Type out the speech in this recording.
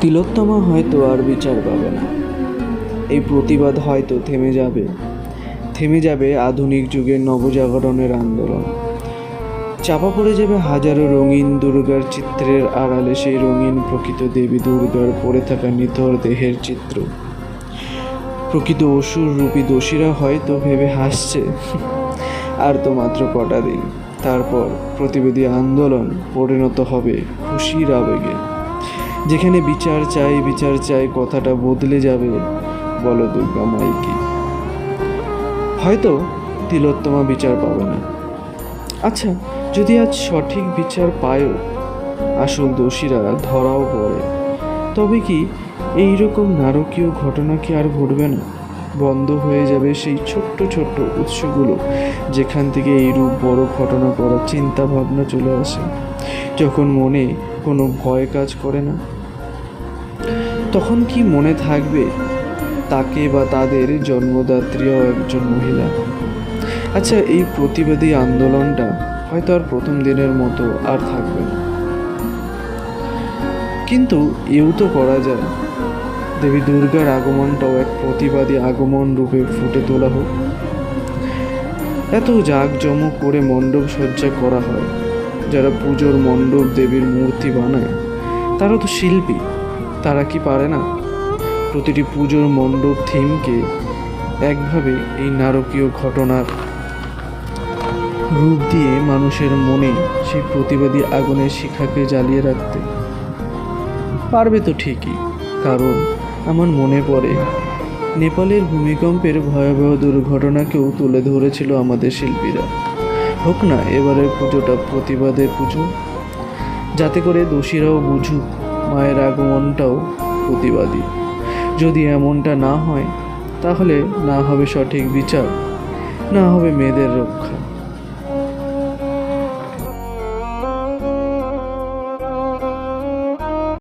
তিলোত্তমা হয়তো আর বিচার পাবে না। এই প্রতিবাদ হয়তো থেমে যাবে। থেমে যাবে আধুনিক যুগের নবজাগরণের আন্দোলন। চাপা পড়ে যাবে হাজারো রঙিন দুর্গার চিত্রের আড়ালে সেই রঙিন প্রকৃত দেবী দুর্গার পড়ে থাকা নিথর দেহের চিত্র। প্রকৃত অসুর রূপী দোষীরা হয়তো ভেবে হাসছে। আর তো মাত্র কটা দিন। তারপর প্রতিবেদী আন্দোলন পরিণত হবে খুশির আবেগে। যেখানে বিচার চাই বিচার চাই, কথাটা বদলে যাবে বলো দুর্গা মাইকি। হয়তো তিলোত্তমা বিচার পাবে না। আচ্ছা যদি আজ সঠিক বিচার পায়ও, আসল দোষীরা ধরাও পড়ে, তবে কি এই রকম নারকীয় ঘটনা কি আর ঘটবে না? বন্ধ হয়ে যাবে সেই ছোট্ট ছোট্ট উৎসগুলো, যেখান থেকে এইরূপ বড় ঘটনা করার চিন্তা ভাবনা চলে আসে। যখন মনে কোনো ভয় কাজ করে না, তখন কি মনে থাকবে তাকে বা তাদের জন্মদাত্রীও একজন মহিলা? আচ্ছা এই প্রতিবাদী আন্দোলনটা হয়তো আর প্রথম দিনের মতো আর থাকবে না। কিন্তু এও তো করা যায়। দেবী দুর্গার আগমনটাও এক প্রতিবাদী আগমন রূপে ফুটে তোলা হোক। এত জাঁকজমক করে মণ্ডপ সজ্জা করা হয়। যারা পুজোর মণ্ডপ দেবীর মূর্তি বানায়, তারা তো শিল্পী, তারা কি পারে না? প্রতিটি পুজোর মণ্ডপ থিমকে একভাবে এই নারকীয় ঘটনার রূপ দিয়ে মানুষের মনে সেই প্রতিবাদী আগুনের শিখাকে জ্বালিয়ে রাখতে পারবে তো ঠিকই, কারণ আমার মনে পড়ে। নেপালের ভূমিকম্পের ভয়াবহ দুর্ঘটনাকেও তুলে ধরেছিল আমাদের শিল্পীরা। হোক না, এবারের পুজোটা প্রতিবাদের পুজো। যাতে করে দোষীরাও বুঝুক, মায়ের আগমনটাও প্রতিবাদী। যদি এমনটা না হয়, তাহলে না হবে সঠিক বিচার, না হবে মেয়েদের রক্ষা।